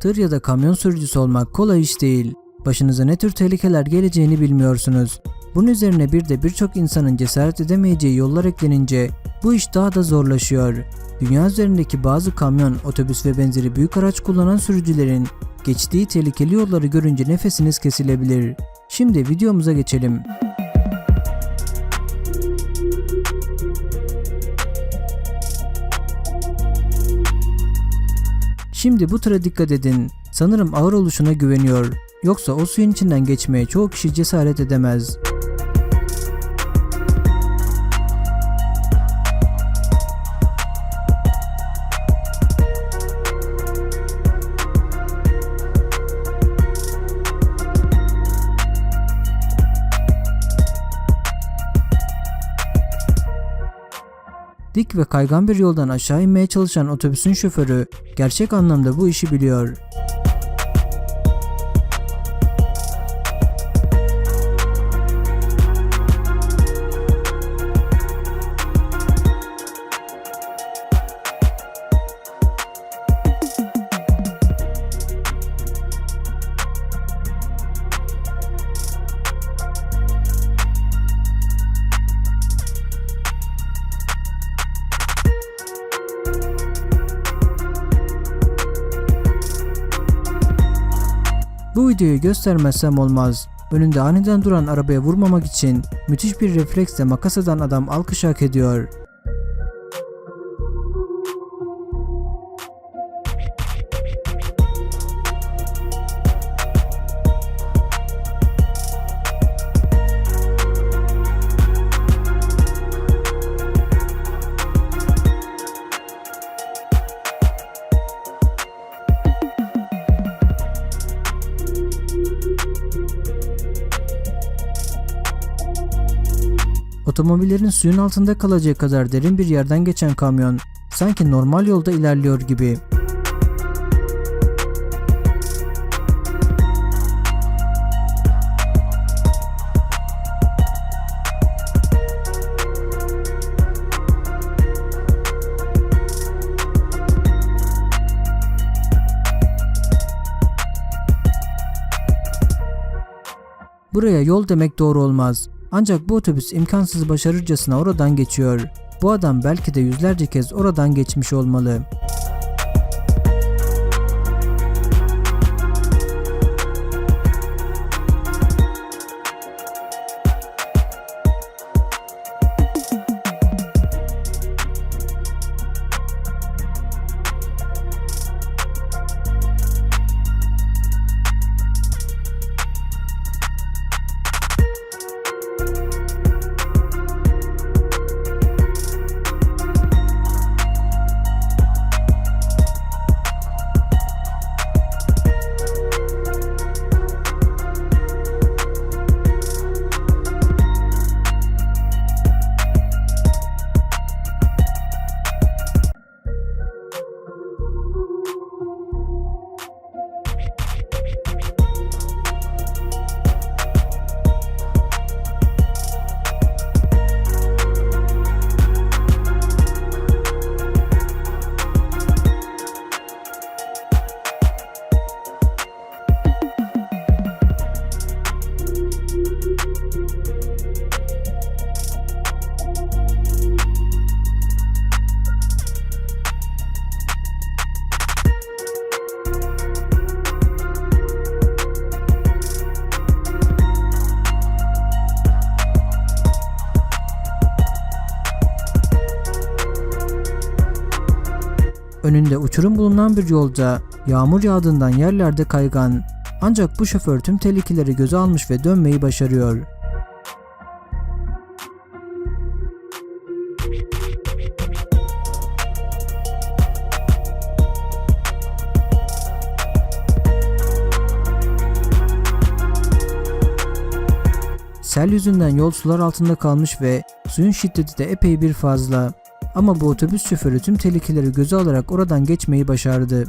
Tır ya da kamyon sürücüsü olmak kolay iş değil. Başınıza ne tür tehlikeler geleceğini bilmiyorsunuz. Bunun üzerine bir de birçok insanın cesaret edemeyeceği yollar eklenince bu iş daha da zorlaşıyor. Dünya üzerindeki bazı kamyon, otobüs ve benzeri büyük araç kullanan sürücülerin geçtiği tehlikeli yolları görünce nefesiniz kesilebilir. Şimdi videomuza geçelim. Şimdi bu tıra dikkat edin. Sanırım ağır oluşuna güveniyor. Yoksa o suyun içinden geçmeye çoğu kişi cesaret edemez. Dik ve kaygan bir yoldan aşağı inmeye çalışan otobüsün şoförü gerçek anlamda bu işi biliyor. Bu videoyu göstermezsem olmaz. Önünde aniden duran arabaya vurmamak için müthiş bir refleksle makas atan adam alkış hak ediyor. Otomobillerin suyun altında kalacağı kadar derin bir yerden geçen kamyon sanki normal yolda ilerliyor gibi. Buraya yol demek doğru olmaz. Ancak bu otobüs imkansız başarırcasına oradan geçiyor. Bu adam belki de yüzlerce kez oradan geçmiş olmalı. Önünde uçurum bulunan bir yolda yağmur yağdığından yerlerde kaygan. Ancak bu şoför tüm tehlikeleri göze almış ve dönmeyi başarıyor. Sel yüzünden yol sular altında kalmış ve suyun şiddeti de epey bir fazla. Ama bu otobüs şoförü tüm tehlikeleri göze alarak oradan geçmeyi başardı.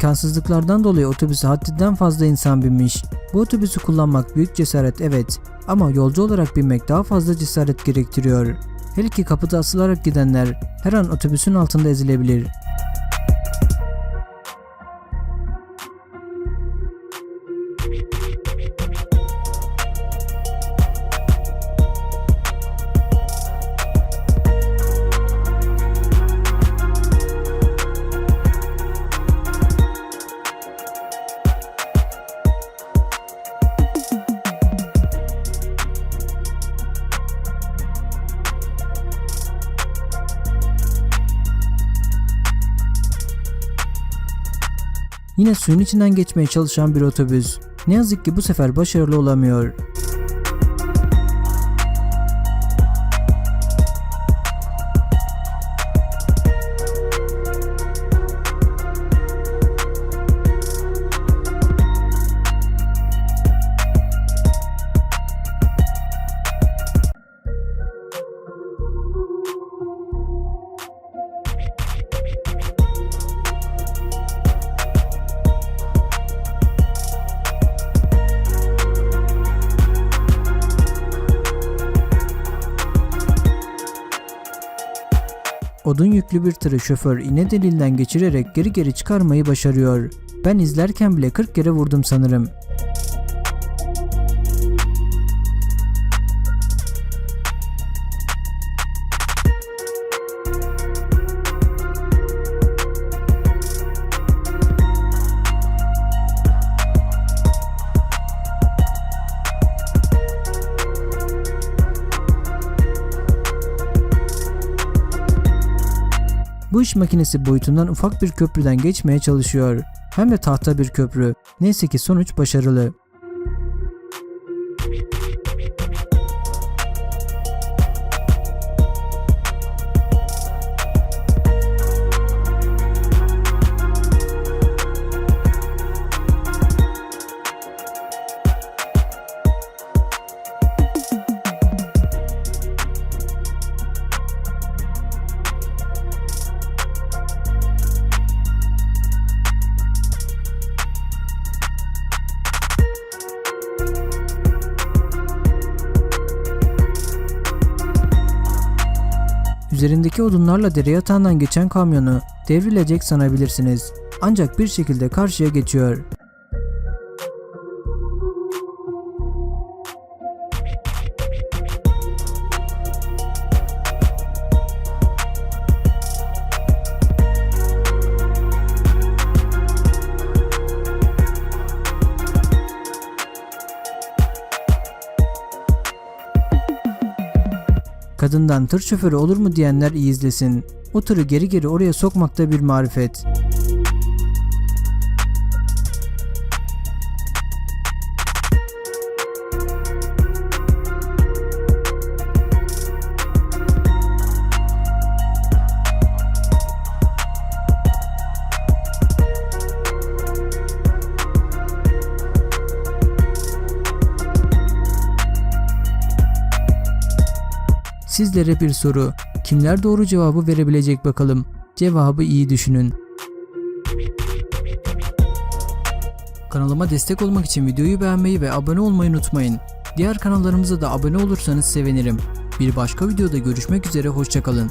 İmkansızlıklardan dolayı otobüse haddinden fazla insan binmiş. Bu otobüsü kullanmak büyük cesaret evet ama yolcu olarak binmek daha fazla cesaret gerektiriyor. Hele ki kapıda asılarak gidenler her an otobüsün altında ezilebilir. Yine suyun içinden geçmeye çalışan bir otobüs. Ne yazık ki bu sefer başarılı olamıyor. Odun yüklü bir tırı şoför iğne deliğinden geçirerek geri geri çıkarmayı başarıyor. Ben izlerken bile 40 kere vurdum sanırım. İş makinesi boyutundan ufak bir köprüden geçmeye çalışıyor. Hem de tahta bir köprü. Neyse ki sonuç başarılı. Üzerindeki odunlarla dere yatağından geçen kamyonu devrilecek sanabilirsiniz. Ancak bir şekilde karşıya geçiyor. Kadından tır şoförü olur mu diyenler iyi izlesin. O tırı geri geri oraya sokmakta bir marifet. Sizlere bir soru. Kimler doğru cevabı verebilecek bakalım? Cevabı iyi düşünün. Kanalıma destek olmak için videoyu beğenmeyi ve abone olmayı unutmayın. Diğer kanallarımıza da abone olursanız sevinirim. Bir başka videoda görüşmek üzere hoşçakalın.